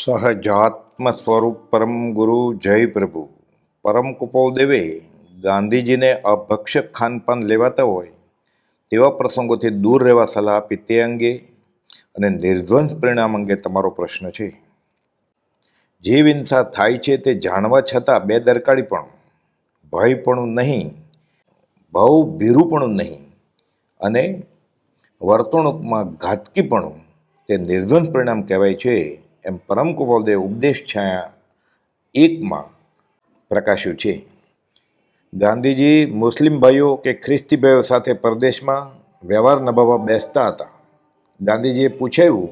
સહજાત્મ સ્વરૂપ પરમ ગુરુ જય પ્રભુ. પરમ કુપોદેવે ગાંધીજીને અભક્ષ્ય ખાનપાન લેવાતા હોય, તેવા પ્રસંગોથી દૂર રહેવા સલાહ આપી તે અંગે અને નિર્ધ્વંસ પરિણામ અંગે તમારો પ્રશ્ન છે. જે હિંસા થાય છે તે જાણવા છતાં બે દરકાળી પણ, ભયપણું નહીં બહુ ભીરુપણું નહીં અને વર્તણૂકમાં ઘાતકીપણું તે નિર્ધ્વંસ પરિણામ કહેવાય છે. એમ પરમ કુપાલદેવ ઉપદેશ છાયા એકમાં પ્રકાશ્યું છે. ગાંધીજી મુસ્લિમ ભાઈઓ કે ખ્રિસ્તી ભાઈઓ સાથે પરદેશમાં વ્યવહાર નભાવવા બેસતા હતા. ગાંધીજીએ પૂછાયું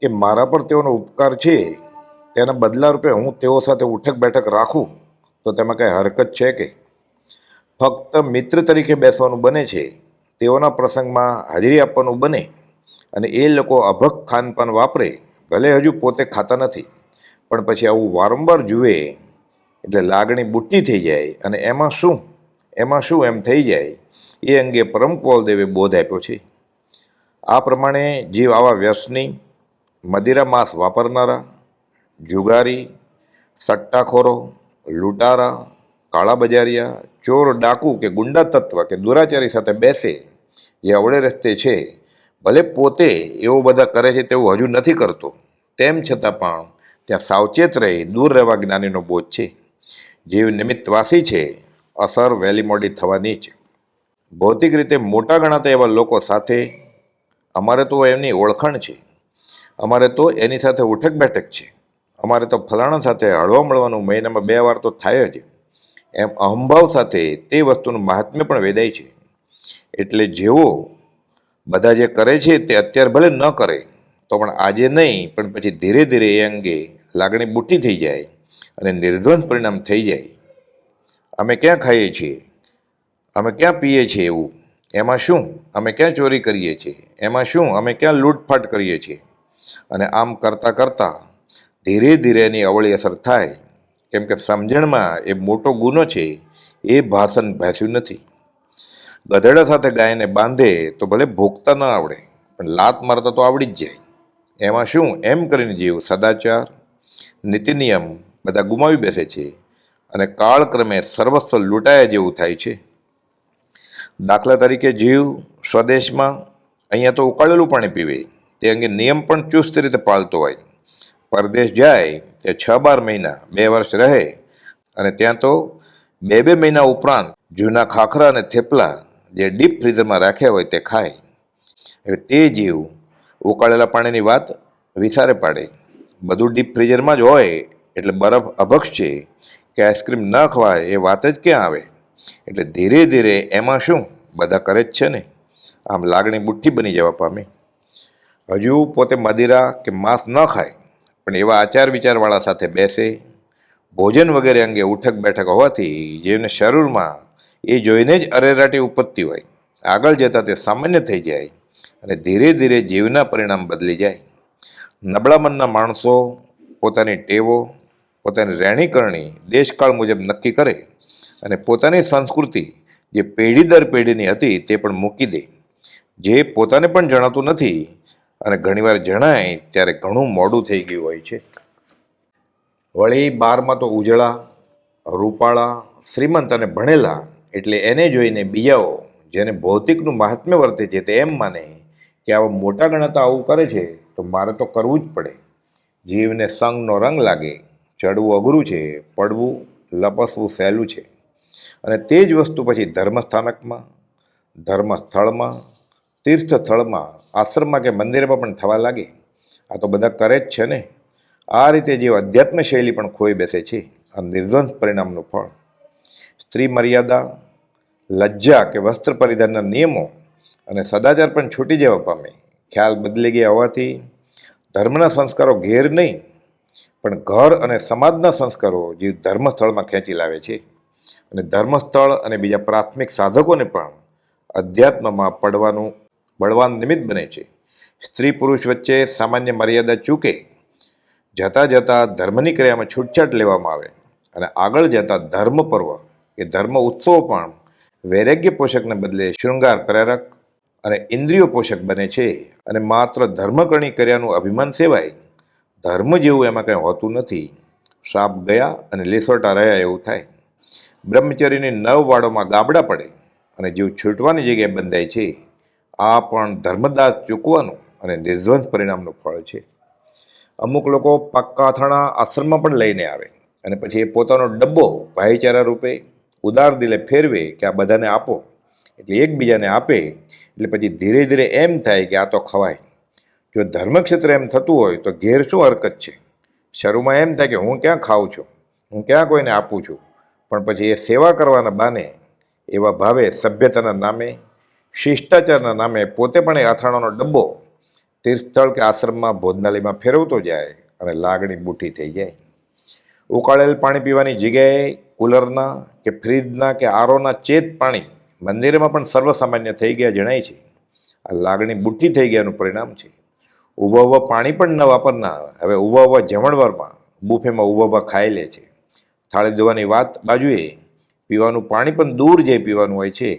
કે મારા પર તેઓનો ઉપકાર છે? તેના બદલા રૂપે હું તેઓ સાથે ઉઠક બેઠક રાખું? તો તેમાં કંઈ હરકત છે કે? ફક્ત મિત્ર તરીકે બેસવાનું બને છે. તેઓના પ્રસંગમાં હાજરી આપવાનું બને અને એ લોકો અભક ખાનપાન વાપરે ભલે હજુ પોતે ખાતા નથી, પણ પછી આવું વારંવાર જુએ એટલે લાગણી બુટ્ટી થઈ જાય અને એમાં શું? એમાં શું એમ થઈ જાય? એ અંગે પરમ કોલદેવે બોધ આપ્યો છે. આ પ્રમાણે જીવ આવા વ્યસની, મદિરા માંસ વાપરનારા, જુગારી, સટ્ટાખોરો, લૂંટારા કાળા બજારિયા ચોર ડાકુ કે ગુંડા તત્વ કે દુરાચારી સાથે બેસે, જે અવળે રસ્તે છે ભલે પોતે એવો બધા કરે છે તેવું હજુ નથી કરતો. તેમ છતાં પણ ત્યાં સાવચેત રહી, દૂર રહેવા જ્ઞાનીનો બોધ છે. જીવ નિમિત્તવાસી છે, અસર વહેલી મોડી થવાની છે ભૌતિક રીતે મોટા ગણાતા એવા લોકો સાથે અમારે તો એમની ઓળખાણ છે. અમારે તો એની સાથે ઉઠક બેઠક છે. અમારે તો ફલાણા સાથે હળવા મળવાનું મહિનામાં બે વાર તો થાય જ. એમ અહંભાવ સાથે તે વસ્તુનું મહાત્મ્ય પણ વેદાય છે. એટલે જેવો બધા જે કરે છે તે અત્યારે ભલે ન કરે, તો પણ આજે નહીં, પણ પછી ધીરે ધીરે એ અંગે લાગણી બુટ્ટી થઈ જાય અને નિર્ધ્વંસ પરિણામ થઈ જાય. અમે ક્યાં ખાઈએ છીએ? અમે ક્યાં પીએ છીએ એવું? એમાં શું? અમે ક્યાં ચોરી કરીએ છીએ? એમાં શું? અમે ક્યાં લૂંટફાટ કરીએ છીએ? અને આમ કરતાં કરતાં ધીરે ધીરે એની અવળી અસર થાય. કેમ કે સમજણમાં એ મોટો ગુનો છે, એ ભાષણ ભાસ્યું નથી. ગધેડા સાથે ગાયને બાંધે તો ભલે ભોગતા ન આવડે, પણ લાત મારતા તો આવડી જ જાય. એમાં શું? એમ કરીને જીવ સદાચાર નીતિ નિયમ બધા ગુમાવી બેસે છે અને કાળક્રમે સર્વસ્વ લૂંટાયા જેવું થાય છે. દાખલા તરીકે જીવ સ્વદેશમાં અહીંયા તો ઉકાળેલું પાણી પીવે, તે અંગે નિયમ પણ ચુસ્ત રીતે પાળતો હોય. પરદેશ જાય તે છ બાર મહિના, બે વર્ષ રહે અને ત્યાં તો બે બે મહિના ઉપરાંત જૂના ખાખરા અને થેપલા જે ડીપ ફ્રીઝરમાં રાખ્યા હોય તે ખાય. હવે તે જીવ ઉકાળેલા પાણીની વાત વિસારે પાડે. બધું ડીપ ફ્રીઝરમાં જ હોય, એટલે બરફ અભક્ષ છે કે આઈસ્ક્રીમ ન ખવાય એ વાત જ ક્યાં આવે? એટલે ધીરે ધીરે એમાં શું? બધા કરે જ છે ને. આમ લાગણી બુઠ્ઠી બની જવા પામે. હજુ પોતે મદિરા કે માંસ ન ખાય, પણ એવા આચાર વિચારવાળા સાથે બેસે. ભોજન વગેરે અંગે ઉઠક બેઠક હોવાથી જેને શરીરમાં એ જોઈને જ અરેરાટી ઉપજતી હોય. આગળ જતાં તે સામાન્ય થઈ જાય અને ધીરે ધીરે જીવના પરિણામ બદલી જાય. નબળા મનના માણસો પોતાની ટેવો, પોતાની રહેણીકરણી દેશકાળ મુજબ નક્કી કરે અને પોતાની સંસ્કૃતિ જે પેઢી દર પેઢીની હતી તે પણ મૂકી દે. જે પોતાને પણ જણાતું નથી અને ઘણીવાર જણાય ત્યારે ઘણું મોડું થઈ ગયું હોય છે. વળી બારમાં તો ઉજળા, રૂપાળા, શ્રીમંત અને ભણેલા એટલે એને જોઈને બીજાઓ, જેને ભૌતિકનું મહાત્મ્ય વર્તે છે તે એમ માને કે આવા મોટા ગણાતા આવું કરે છે તો મારે તો કરવું જ પડે. જીવને સંગનો રંગ લાગે, ચડવું અઘરું છે, પડવું, લપસવું સહેલું છે. અને તે જ વસ્તુ પછી ધર્મસ્થાનકમાં, ધર્મસ્થળમાં તીર્થ સ્થળમાં આશ્રમમાં કે મંદિરમાં પણ થવા લાગે. આ તો બધા કરે જ છે ને. આ રીતે જે અધ્યાત્મ શૈલી પણ ખોઈ બેસે છે, આ નિર્દ્વંસ પરિણામનું ફળ. સ્ત્રી મર્યાદા લજ્જા કે વસ્ત્ર પરિધાનના નિયમો અને સદાચાર પણ છૂટી જવા પામે. ખ્યાલ બદલી ગયા હોવાથી ધર્મના સંસ્કારો ઘેર નહીં, પણ ઘર અને સમાજના સંસ્કારો જે ધર્મસ્થળમાં ખેંચી લાવે છે. અને ધર્મસ્થળ અને બીજા પ્રાથમિક સાધકોને પણ અધ્યાત્મમાં પડવાનું બળવાન નિમિત્ત બને છે. સ્ત્રી પુરુષ વચ્ચે સામાન્ય મર્યાદા ચૂકે, જતાં જતાં ધર્મની ક્રિયામાં છૂટછાટ લેવામાં આવે અને આગળ જતાં ધર્મ પર્વ કે ધર્મ ઉત્સવો પણ વૈરાગ્ય પોષકને બદલે શૃંગાર, પ્રેરક અને ઇન્દ્રિયો પોષક બને છે અને માત્ર ધર્મકરણી કર્યાનું અભિમાન સેવાય, ધર્મ જેવું એમાં કંઈ હોતું નથી. સાપ ગયા અને લેસોટા રહ્યા એવું થાય. બ્રહ્મચર્યની નવ વાળોમાં ગાબડા પડે અને જીવ છૂટવાની જગ્યાએ બંધાય છે. આ પણ ધર્મદાસ ચૂકવાનું અને નિર્ધ્વંસ પરિણામનું ફળ છે. અમુક લોકો પાક્કા આશ્રમમાં પણ લઈને આવે અને પછી એ પોતાનો ડબ્બો ભાઈચારા રૂપે ઉદાર દિલે ફેરવે કે આ બધાને આપો. એટલે એકબીજાને આપે, એટલે પછી ધીરે ધીરે એમ થાય કે આ તો ખવાય. જો ધર્મક્ષેત્ર એમ થતું હોય તો ઘેર શું હરકત છે? શરૂમાં એમ થાય કે હું ક્યાં ખાઉં છું? હું ક્યાં કોઈને આપું છું? પણ પછી એ સેવા કરવાના બાને એવા ભાવે સભ્યતાના નામે, શિષ્ટાચારના નામે પોતે પણ એ અથાણાનો ડબ્બો તીર્થસ્થળ કે આશ્રમમાં ભોજનાલયમાં ફેરવતો જાય અને લાગણી બુઠી થઈ જાય. ઉકાળેલ પાણી પીવાની જગ્યાએ કુલરના કે ફ્રીજના કે આરોના ચેત પાણી મંદિરમાં પણ સર્વસામાન્ય થઈ ગયા જણાય છે. આ લાગણી બુઠ્ઠી થઈ ગયાનું પરિણામ છે. ઊભા ઊભા પાણી પણ ન વાપરનાર હવે ઊભા ઊભા જમણવારમાં બુફેમાં ઊભા ઊભા ખાઈ લે છે. થાળી ધોવાની વાત બાજુએ પીવાનું પાણી પણ દૂર જઈ પીવાનું હોય છે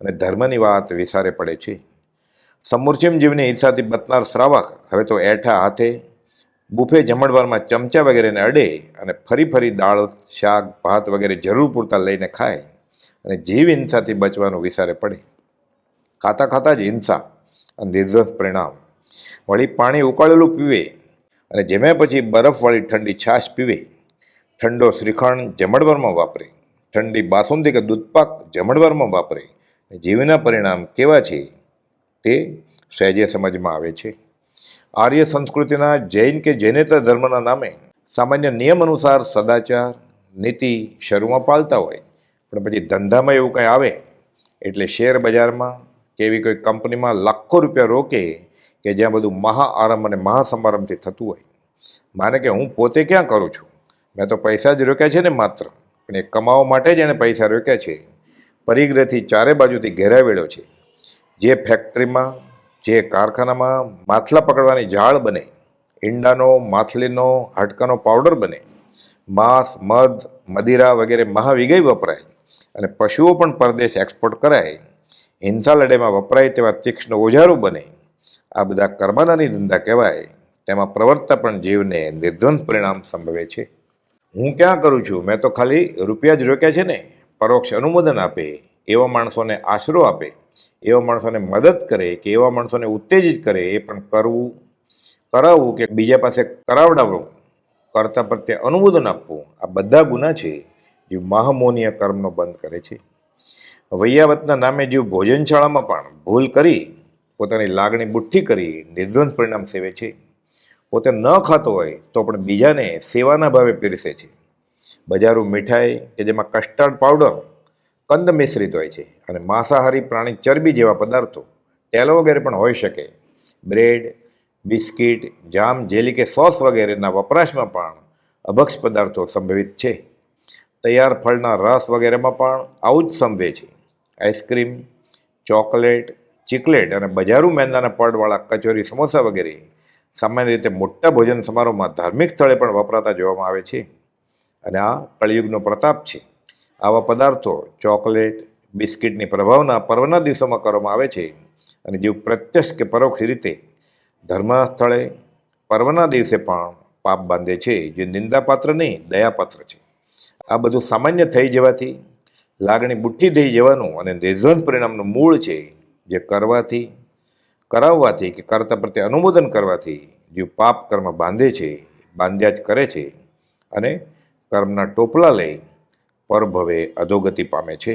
અને ધર્મની વાત વિસારે પડે છે. સમુરચિમ જીવની હિંસાથી બતનાર શ્રાવક હવે તો એઠા હાથે બુફે જમણવારમાં ચમચા વગેરેને અડે અને ફરી ફરી દાળ, શાક, ભાત વગેરે જરૂર પૂરતા લઈને ખાય અને જીવ હિંસાથી બચવાનું વિચારે પડે. ખાતા ખાતા જ હિંસા અને નિર્દોષ પરિણામ. વળી પાણી ઉકાળેલું પીવે અને જેમ્યા પછી બરફવાળી ઠંડી છાશ પીવે. ઠંડો શ્રીખંડ જમણવારમાં વાપરે. ઠંડી બાસુંદી કે દૂધપાક જમણવારમાં વાપરે. જીવના પરિણામ કેવા છે તે સહેજે સમજમાં આવે છે. આર્ય સંસ્કૃતિના જૈન કે જૈનેતર ધર્મના નામે સામાન્ય નિયમ અનુસાર સદાચાર, નીતિ શરૂમાં પાળતા હોય. પણ પછી ધંધામાં એવું કંઈ આવે? એટલે શેર બજારમાં કે એવી કોઈ કંપનીમાં લાખો રૂપિયા રોકે કે જ્યાં બધું મહાઆરંભ અને મહાસમારંભથી થતું હોય. માને કે હું પોતે ક્યાં કરું છું? મેં તો પૈસા જ રોક્યા છે ને માત્ર. પણ એ કમાવા માટે જ એને પૈસા રોક્યા છે. પરિગ્રહથી ચારે બાજુથી ઘેરાવેલો છે. જે ફેક્ટરીમાં જે કારખાનામાં માછલા પકડવાની જાળ બને, ઈંડાનો, માછલીનો, હાડકાનો પાવડર બને, માંસ, મધ, મદિરા વગેરે મહાવિગય વપરાય અને પશુઓ પણ પરદેશ એક્સપોર્ટ કરાય. હિંસા લડેમાં વપરાય તેવા તીક્ષ્ણ ઓજારો બને. આ બધા કર્મનાની ધંધા કહેવાય. તેમાં પ્રવર્તતા પણ જીવને નિર્ધ્વંસ પરિણામ સંભવે છે. હું ક્યાં કરું છું? મેં તો ખાલી રૂપિયા જ રોક્યા છે ને. પરોક્ષ અનુમોદન આપે, એવા માણસોને આશરો આપે. એવા માણસોને મદદ કરે, કે એવા માણસોને ઉત્તેજિત કરે, એ પણ કરવું, કરાવવું કે બીજા પાસે કરાવડાવવું, કરતા પ્રત્યે અનુમોદન આપવું, આ બધા ગુના છે જે મહામોનીય કર્મનો બંધ કરે છે. વૈયાવતના નામે જે ભોજનશાળામાં પણ ભૂલ કરી, પોતાની લાગણી બુઠ્ઠી કરી નિર્દ્વંદ પરિણામ સેવે છે. પોતે ન ખાતો હોય તો પણ બીજાને સેવાના ભાવે પીરસે છે. બજારું મીઠાઈ કે જેમાં કસ્ટર્ડ પાવડર કંદ મિશ્રિત હોય છે. અને માંસાહારી પ્રાણી ચરબી જેવા પદાર્થો તેલો વગેરે પણ હોઈ શકે. બ્રેડ, બિસ્કિટ, જામ, જેલી કે સોસ વગેરેના વપરાશમાં પણ અભક્ષ પદાર્થો સંભવિત છે. તૈયાર ફળના રસ વગેરેમાં પણ આવું જ સંભવે છે. આઈસ્ક્રીમ, ચોકલેટ, ચિકલેટ અને બજારુ મેંદાના પડવાળા કચોરી, સમોસા વગેરે સામાન્ય રીતે મોટા ભોજન સમારોહમાં ધાર્મિક સ્થળે પણ વપરાતા જોવામાં આવે છે. અને આ કળિયુગનો પ્રતાપ છે. આવા પદાર્થો ચોકલેટ બિસ્કિટની પ્રભાવના પર્વના દિવસોમાં કરવામાં આવે છે અને જીવ પ્રત્યક્ષ કે પરોક્ષ રીતે ધર્મ સ્થળે પર્વના દિવસે પણ પાપ બાંધે છે, જે નિંદાપાત્ર નહીં, દયાપાત્ર છે. આ બધું સામાન્ય થઈ જવાથી, લાગણી બુઠ્ઠી થઈ જવાનું અને નિર્ધ્વંસ પરિણામનું મૂળ છે, જે કરવાથી, કરાવવાથી કે કરતા પ્રત્યે અનુમોદન કરવાથી જીવ પાપ કર્મ બાંધે છે, બાંધ્યા જ કરે છે અને કર્મના ટોપલા લઈ પરભવે અધોગતિ પામે છે.